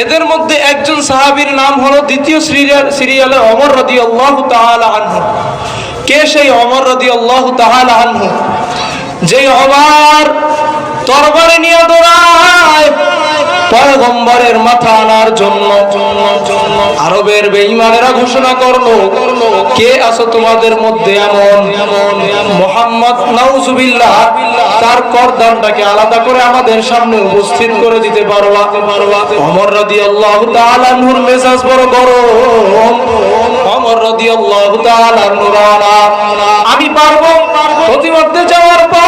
এদের মধ্যে একজন সাহাবির নাম হলো দ্বিতীয় সিরিয়াল সিরিয়ালে অমর রদি আল্লাহ আনহু। কে সেই অমর রদি আল্লাহ আনহু? যে অমার তরবারে নিয়ে দৌড়ায়। পয়গম্বরের মাথা আনার জন্য। আরবের বেঈমানেরা ঘোষণা করল, কে আছো তোমাদের মধ্যে এমন? মোহাম্মদ নাউজুবিল্লাহ, তার করদানটাকে আলাদা করে আমাদের সামনে উপস্থিত করে দিতে পারবা অমর রাদিয়াল্লাহু তাআলা আনহুর মেজাজ বড় গরম। অমর রাদিয়াল্লাহু তাআলা নুরানা আমি পারব প্রতিমধ্যে যাওয়ার পর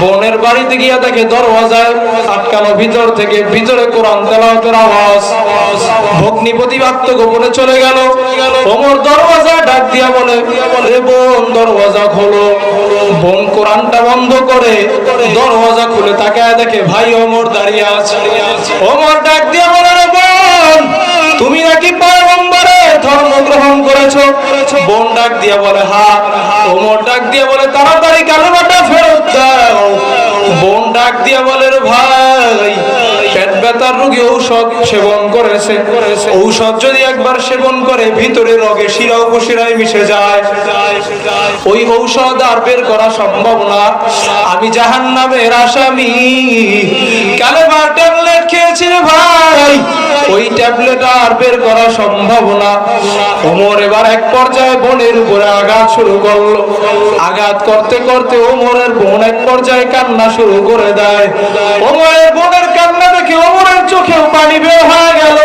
বোনের বাড়িতে গিয়া দেখে দরওয়াজায় আটকানো ভিতর থেকে ভিতরে কোরআন তেলাওয়াতের আওয়াজ। ভগ্নিপতি বাক্য গোপনে চলে গেল। ওমর দরওয়াজা ডাক দিয়া বলে বোন, দরওয়াজা খোলো। বোন কোরআনটা বন্ধ করে দরওয়াজা খুলে তাকায় দেখে, ভাই, ওমর দাঁড়িয়ে আছে। ওমর ডাক দিয়া বলে, রে বোন, তুমি নাকি পয়গম্বরের ধর্ম গ্রহণ করেছ? বোন ডাক দিয়া বলে, হা, ওমর ডাক দিয়া বলে, তাড়াতাড়ি কালেমাটা ফেরত দাও। বোন ডাক দিয়া বলে ভাই ঔষধ সেবন করেছে। ঔষধ যদি একবার সেবন করে, ভিতরে মিশে যায়। ওই ঔষধ আর বের করা সম্ভব না। আমি জাহান নামের আসামি। কালেমা ট্যাবলেট খেয়েছি ভাই। ট্যাবলেট আর বের করা সম্ভব না ওমর এবার এক পর্যায়ে বোনের উপরে আঘাত শুরু করলো আঘাত করতে করতে ওমরের বোন এক পর্যায়ে কান্না শুরু করে দেয় ওমরের বোনের কান্না দেখে ওমরের চোখেও পানি বের হয়ে গেল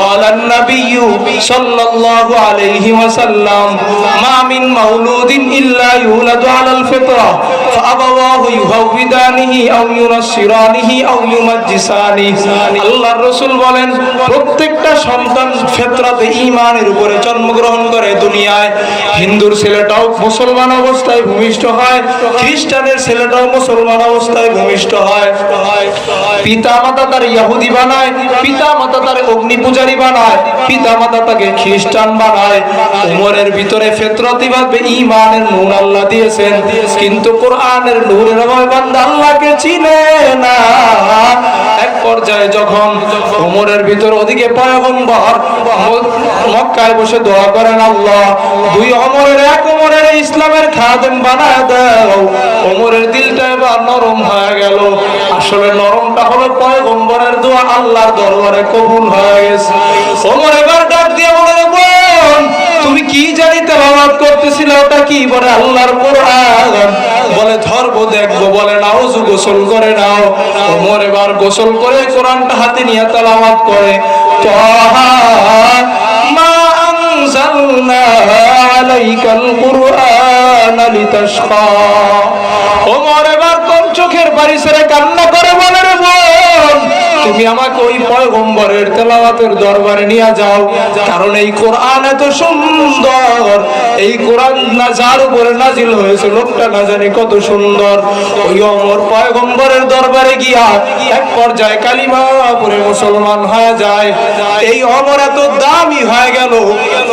قال النبي صلى الله عليه وسلم ما من مولود إلا يولد على الفطرة পিতা মাতা তার ইহুদি বানায় পিতা মাতা তার অগ্নি পূজারী বানায় পিতা মাতা তাকে খ্রিস্টান বানায়। উমরের ভিতরে ফেতরতিভাবে ইমানের নুন আল্লাহ দিয়েছেন। কিন্তু কোরআন কোরআনের নূরের অভাবে বান্দা আল্লাহকে চিনে না। এক পর্যায়ে যখন উমরের ভিতর ওদিকে পয়গম্বর মক্কায় বসে দোয়া করেন, আল্লাহ, দুই অমরের এক অমরের ইসলামের খাদেম বানায় দাও। অমরের দিলটা এবার নরম হয়ে গেল। আসলে নরমটা হলো পয়গম্বরের দোয়া, আল্লাহর দরবারে কবুল হয়ে গেছে। ওমর এবার ডাক দিয়ে বলে তুমি কি জানি তেলাওয়াত করতেছিলে, ওটা কি বলে আল্লাহর কোরআন? বলে ধরবো দেখব বলে, নাও গোসল করে নাও। ওমর এবার গোসল করে কোরআনটা হাতে নিয়ে তালামাত করে। ওমর এবার কোন চোখের বাড়ি ছেড়ে কান্না করে পয়গম্বরের তেলাওয়াতের দরবারে নিয়ে যাও। কারণ এই কোরআন এত সুন্দর। এই কোরআন না যার উপরে নাজিল হয়েছে, লোকটা না জানি কত সুন্দর। ওই অমর পয়গম্বরের দরবারে গিয়া এক পর্যায়ে কালিমা পরে মুসলমান হয়ে যায়। এই অমর এত দামি হয়ে গেল।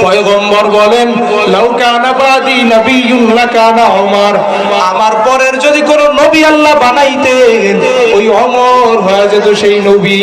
পয়গম্বর বলেন লাউকানা বাদি নবিয়ুন লাকানা ওমর। আমার পরের যদি কোনো নবী আল্লাহ বানাইতেন, ওই অমর হয়ে যেত সেই নবী।